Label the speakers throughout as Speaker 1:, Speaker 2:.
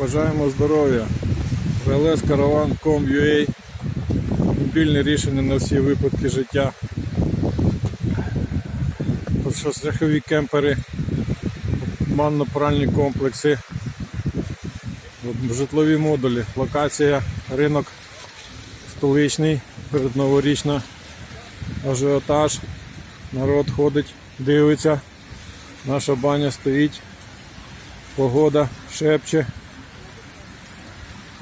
Speaker 1: Бажаємо здоров'я. ВЛС Caravan.com.ua Мобільне рішення на всі випадки життя. Шляхові кемпери, манно-пральні комплекси, житлові модулі, локація, ринок столичний, передноворічна, ажіотаж, народ ходить, дивиться, наша баня стоїть, погода шепче,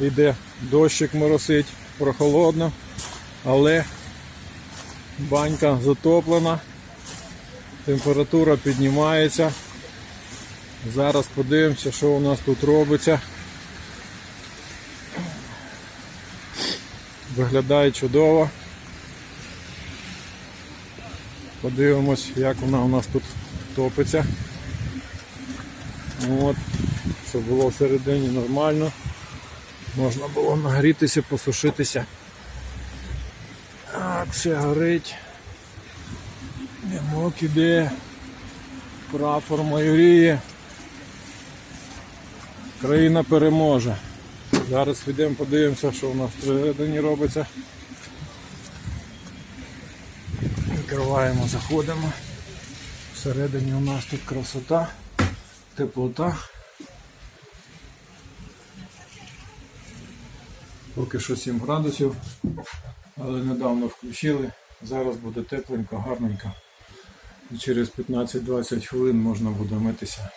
Speaker 1: йде дощик моросить, прохолодно, але банька затоплена, температура піднімається. Зараз подивимося, що у нас тут робиться. Виглядає чудово. Подивимось, як вона у нас тут топиться. От, щоб було всередині нормально. Можна було нагрітися, посушитися. Так, все горить. Димок іде. Прапор майоріє. Країна переможе. Зараз підемо подивимося, що у нас всередині робиться. Відкриваємо, заходимо. Всередині у нас тут красота, теплота. Поки що 7 градусів, але недавно включили. Зараз буде тепленько, гарненько. І через 15-20 хвилин можна буде митися.